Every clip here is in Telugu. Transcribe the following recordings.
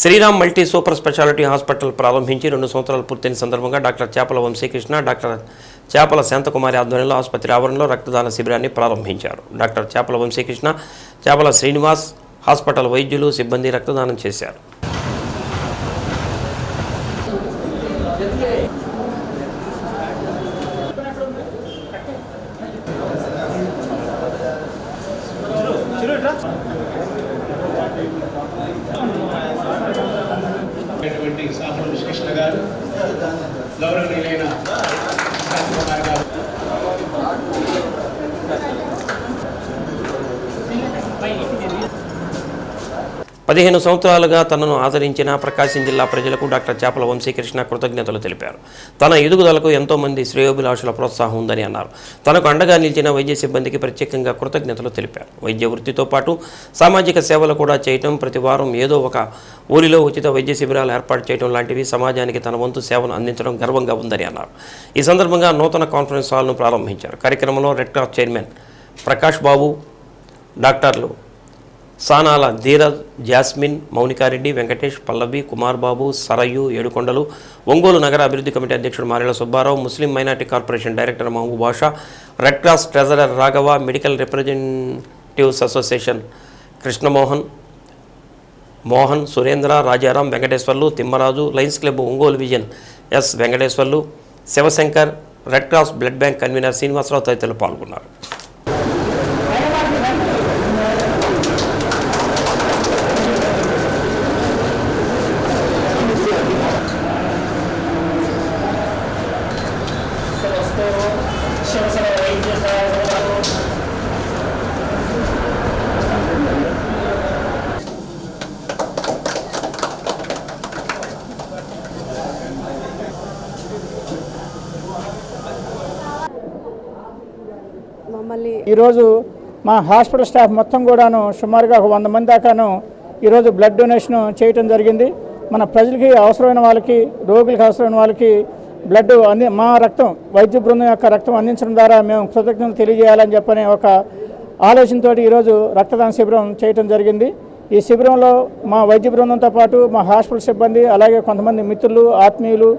Sriram multi super speciality hospital ప్రారంభించి రెండు సంవత్సరాలు పూర్తయిన సందర్భంగా డాక్టర్ చేపల వంశీకృష్ణ డాక్టర్ చేపల శాంతకుమారి ఆధ్వర్యంలో ఆసుపత్రి ఆవరణలో రక్తదాన శిబిరాన్ని ప్రారంభించారు. డాక్టర్ చేపల వంశీకృష్ణ చేపల శ్రీనివాస్ హాస్పిటల్ వైద్యులు సిబ్బంది రక్తదానం చేశారు. అయినటువంటి సాహుల కృష్ణ గారు గౌరవనీయులైన పదిహేను సంవత్సరాలుగా తనను ఆదరించిన ప్రకాశం జిల్లా ప్రజలకు డాక్టర్ చేపల వంశీకృష్ణ కృతజ్ఞతలు తెలిపారు. తన ఎదుగుదలకు ఎంతోమంది శ్రేయోభిలాషుల ప్రోత్సాహం ఉందని అన్నారు. తనకు అండగా నిలిచిన వైద్య సిబ్బందికి ప్రత్యేకంగా కృతజ్ఞతలు తెలిపారు. వైద్య వృత్తితో పాటు సామాజిక సేవలు కూడా చేయటం ప్రతి వారం ఏదో ఒక ఊరిలో ఉచిత వైద్య శిబిరాలు ఏర్పాటు చేయడం లాంటివి సమాజానికి తన వంతు సేవను అందించడం గర్వంగా ఉందని అన్నారు. ఈ సందర్భంగా నూతన కాన్ఫరెన్స్ హాల్ను ప్రారంభించారు. కార్యక్రమంలో red cross chairman Prakash Babu డాక్టర్లు సానాల ధీరజ్ జాస్మిన్ మౌనికారెడ్డి వెంకటేష్ పల్లవి కుమార్ బాబు సరయు ఏడుకొండలు ఒంగోలు నగర అభివృద్ధి కమిటీ అధ్యక్షుడు Marela Subbarao Muslim minority corporation director Mahaboob Basha red cross treasurer Raghava medical representatives association Krishnamohan Mohan Surendra Rajaram Venkateswarlu Thimmaraju lions club Ongole vision S Venkateswarlu Sivashankar red cross blood bank convener Srinivasarao తదితరులు పాల్గొన్నారు. మమ్మల్ని ఈరోజు మా హాస్పిటల్ స్టాఫ్ మొత్తం కూడాను సుమారుగా ఒక వంద మంది దాకాను ఈరోజు బ్లడ్ డొనేషన్ చేయటం జరిగింది. మన ప్రజలకి అవసరమైన వాళ్ళకి రోగులకి అవసరమైన వాళ్ళకి బ్లడ్ అంది మా రక్తం వైద్య బృందం యొక్క రక్తం అందించడం ద్వారా మేము కృతజ్ఞతలు తెలియజేయాలని చెప్పనే ఒక ఆలోచనతో ఈరోజు రక్తదాన శిబిరం చేయటం జరిగింది. ఈ శిబిరంలో మా వైద్య బృందంతో పాటు మా హాస్పిటల్ సిబ్బంది అలాగే కొంతమంది మిత్రులు ఆత్మీయులు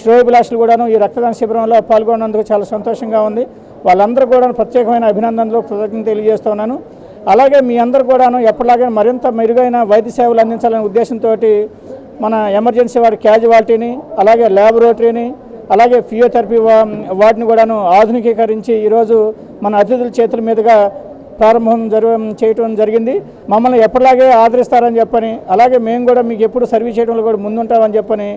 శ్రేయోభిలాషులు కూడాను ఈ రక్తదాన శిబిరంలో పాల్గొన్నందుకు చాలా సంతోషంగా ఉంది. వాళ్ళందరూ కూడా ప్రత్యేకమైన అభినందనలు కృతజ్ఞత తెలియజేస్తున్నాను అలాగే మీ అందరు కూడాను ఎప్పటిలాగే మరింత మెరుగైన వైద్య సేవలు అందించాలనే ఉద్దేశంతో మన ఎమర్జెన్సీ వార్డు క్యాజువాలిటీని అలాగే ల్యాబొరేటరీని అలాగే ఫిజియోథెరపీ వా- వాటిని కూడాను ఆధునికీకరించి ఈరోజు మన అతిథుల చేతుల మీదుగా ప్రారంభం జరగ చేయటం జరిగింది. మమ్మల్ని ఎప్పటిలాగే ఆదరిస్తారని చెప్పని అలాగే మేము కూడా మీకు ఎప్పుడు సర్వీస్ చేయడంలో కూడా ముందుంటామని చెప్పని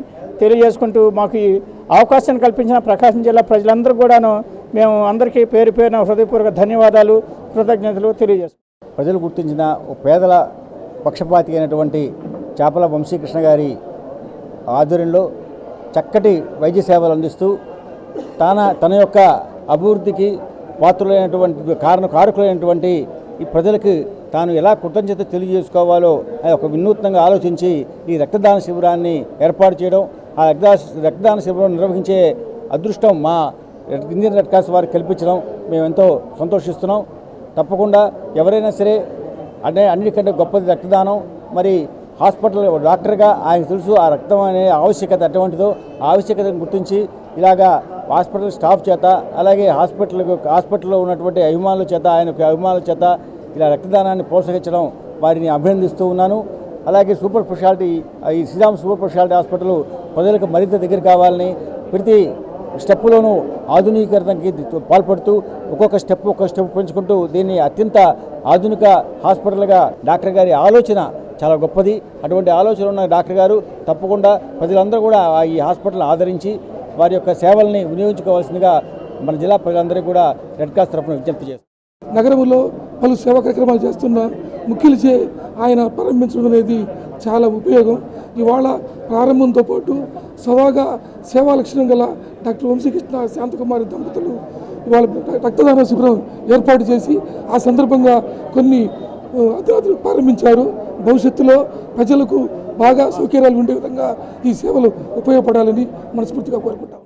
తెలియజేసుకుంటూ మాకు ఈ అవకాశాన్ని కల్పించిన ప్రకాశం జిల్లా ప్రజలందరూ కూడాను మేము అందరికీ పేరు పేరున హృదయపూర్వక ధన్యవాదాలు కృతజ్ఞతలు తెలియజేస్తాం ప్రజలు గుర్తించిన పేదల పక్షపాతి అయినటువంటి చేపల వంశీకృష్ణ గారి ఆధ్వర్యంలో చక్కటి వైద్య సేవలు అందిస్తూ తన తన యొక్క అభివృద్ధికి పాత్రులైనటువంటి కారణ కారకులైనటువంటి ఈ ప్రజలకు తాను ఎలా కృతజ్ఞత తెలియజేసుకోవాలో అది ఒక వినూత్నంగా ఆలోచించి ఈ రక్తదాన శిబిరాన్ని ఏర్పాటు చేయడం ఆ రక్తదాన రక్తదాన శిబిరం నిర్వహించే అదృష్టం మా ఇండియన్ రెడ్ క్రాస్ వారికి కల్పించడం. మేమెంతో సంతోషిస్తున్నాం. తప్పకుండా ఎవరైనా సరే అంటే అన్నిటికంటే గొప్పది రక్తదానం. మరి హాస్పిటల్ డాక్టర్గా ఆయన తెలుసు ఆ రక్తం అనే ఆవశ్యకత ఎటువంటిదో. ఆవశ్యకతను గుర్తించి ఇలాగా హాస్పిటల్ స్టాఫ్ చేత అలాగే హాస్పిటల్ హాస్పిటల్లో ఉన్నటువంటి అభిమానుల చేత ఆయన అభిమానుల చేత ఇలా రక్తదానాన్ని ప్రోత్సహించడం వారిని అభినందిస్తూ ఉన్నాను. అలాగే సూపర్ స్పెషాలిటీ ఈ శ్రీరామ్ సూపర్ స్పెషాలిటీ హాస్పిటల్ ప్రజలకు మరింత దగ్గర కావాలని ప్రతి స్టెప్పులోనూ ఆధునీకరణకి పాల్పడుతూ ఒక్కొక్క స్టెప్ ఒక్కొక్క స్టెప్ పెంచుకుంటూ దీన్ని అత్యంత ఆధునిక హాస్పిటల్గా డాక్టర్ గారి ఆలోచన చాలా గొప్పది. అటువంటి ఆలోచన ఉన్న డాక్టర్ గారు తప్పకుండా ప్రజలందరూ కూడా ఆ ఈ హాస్పిటల్ ఆదరించి వారి యొక్క సేవల్ని వినియోగించుకోవాల్సిందిగా మన జిల్లా ప్రజలందరికీ కూడా రెడ్ క్రాస్ తరఫున విజ్ఞప్తి చేస్తారు నగరంలో పలు సేవా కార్యక్రమాలు చేస్తున్న ముఖ్యులచే ఆయన ప్రారంభించడం అనేది చాలా ఉపయోగం. ఇవాళ ప్రారంభంతో పాటు సదాగా సేవా లక్షణం గల డాక్టర్ వంశీకృష్ణ శాంతకుమారి దంపతులు ఇవాళ రక్తదాన శిబిరం ఏర్పాటు చేసి ఆ సందర్భంగా కొన్ని అర్ధరాత్రులు ప్రారంభించారు. భవిష్యత్తులో ప్రజలకు బాగా సౌకర్యాలు ఉండే విధంగా ఈ సేవలు ఉపయోగపడాలని మనస్ఫూర్తిగా కోరుకుంటాం.